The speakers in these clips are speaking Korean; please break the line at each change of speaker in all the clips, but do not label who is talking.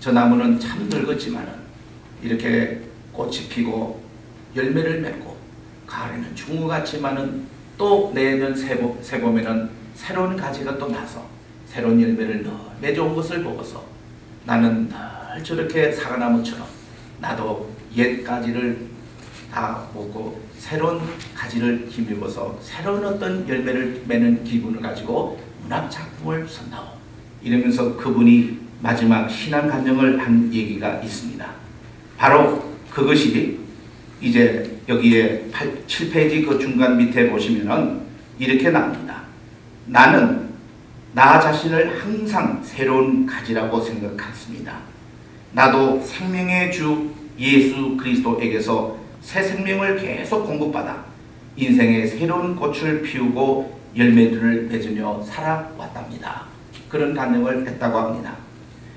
저 나무는 참 늙었지만은 이렇게 꽃이 피고 열매를 맺고 가을에는 중후같지만은 또 내년 새봄, 새봄에는 새로운 가지가 또 나서 새로운 열매를 늘 맺어온 것을 보고서 나는 늘 저렇게 사과나무처럼 나도 옛 가지를 다 먹고 새로운 가지를 힘입어서 새로운 어떤 열매를 맺는 기분을 가지고 문학 작품을 쓴다오. 이러면서 그분이 마지막 신앙 간증을 한 얘기가 있습니다. 바로 그것이 이제 여기에 8, 7페이지 그 중간 밑에 보시면은 이렇게 나옵니다. 나는 나 자신을 항상 새로운 가지라고 생각했습니다. 나도 생명의 주 예수 그리스도에게서 새 생명을 계속 공급받아 인생의 새로운 꽃을 피우고 열매들을 맺으며 살아왔답니다. 그런 간증을 했다고 합니다.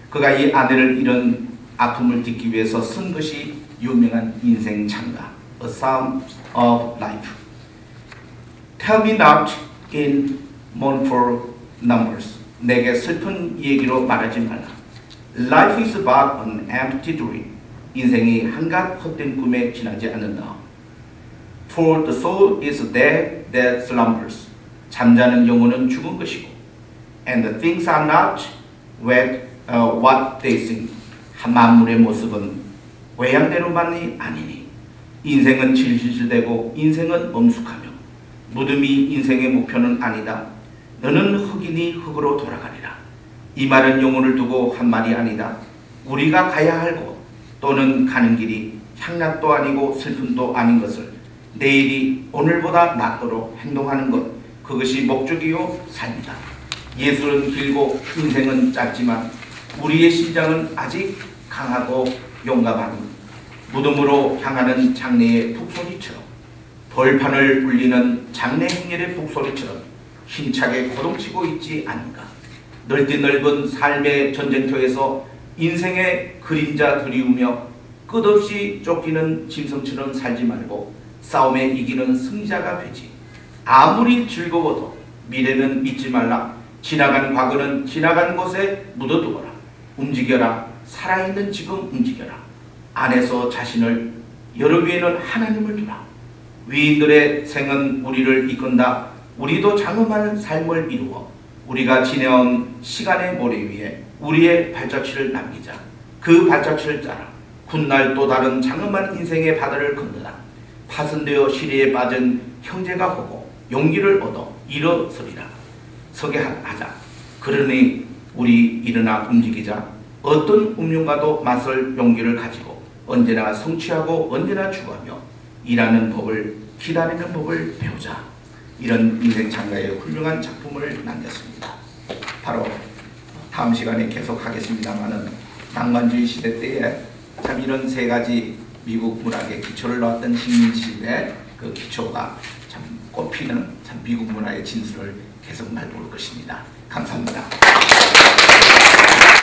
그가 이 아내를 잃은 아픔을 딛기 위해서 쓴 것이 유명한 인생 찬가 A Psalm of Life Tell me not in mournful numbers 내게 슬픈 얘기로 말하지 말라 Life is but an empty dream 인생이 한갓 헛된 꿈에 지나지 않는다 For the soul is dead that slumbers 잠자는 영혼은 죽은 것이고 And the things are not what, uh, what they seem 만물의 모습은 외양대로만이 아니니 인생은 질질질되고 인생은 엄숙하며 무덤이 인생의 목표는 아니다. 너는 흑인이 흑으로 돌아가리라. 이 말은 영혼을 두고 한 말이 아니다. 우리가 가야 할 곳 또는 가는 길이 향락도 아니고 슬픔도 아닌 것을 내일이 오늘보다 낫도록 행동하는 것 그것이 목적이요 삶이다. 예술은 길고 인생은 짧지만 우리의 심장은 아직 강하고 용감하니 무덤으로 향하는 장례의 북소리처럼 벌판을 울리는 장례 행렬의 북소리처럼 힘차게 고동치고 있지 않은가. 넓디 넓은 삶의 전쟁터에서 인생의 그림자 드리우며 끝없이 쫓기는 짐승처럼 살지 말고 싸움에 이기는 승자가 되지. 아무리 즐거워도 미래는 믿지 말라. 지나간 과거는 지나간 곳에 묻어두어라. 움직여라. 살아있는 지금 움직여라. 안에서 자신을 여러 위에는 하나님을 두라. 위인들의 생은 우리를 이끈다. 우리도 장엄한 삶을 이루어 우리가 지내온 시간의 모래 위에 우리의 발자취를 남기자. 그 발자취를 짜라. 훗날 또 다른 장엄한 인생의 바다를 건너다. 파손되어 시리에 빠진 형제가 보고 용기를 얻어 일어서리라. 서게 하자. 그러니 우리 일어나 움직이자. 어떤 운명과도 맞설 용기를 가지고 언제나 성취하고 언제나 추구하며 일하는 법을 기다리는 법을 배우자. 이런 인생 창가의 훌륭한 작품을 남겼습니다. 바로 다음 시간에 계속하겠습니다만은 낭만주의 시대 때에 참 이런 세 가지 미국 문학의 기초를 놓았던 식민지의 그 기초가 참 꽃피는 참 미국 문화의 진수를 계속 말볼 것입니다. 감사합니다.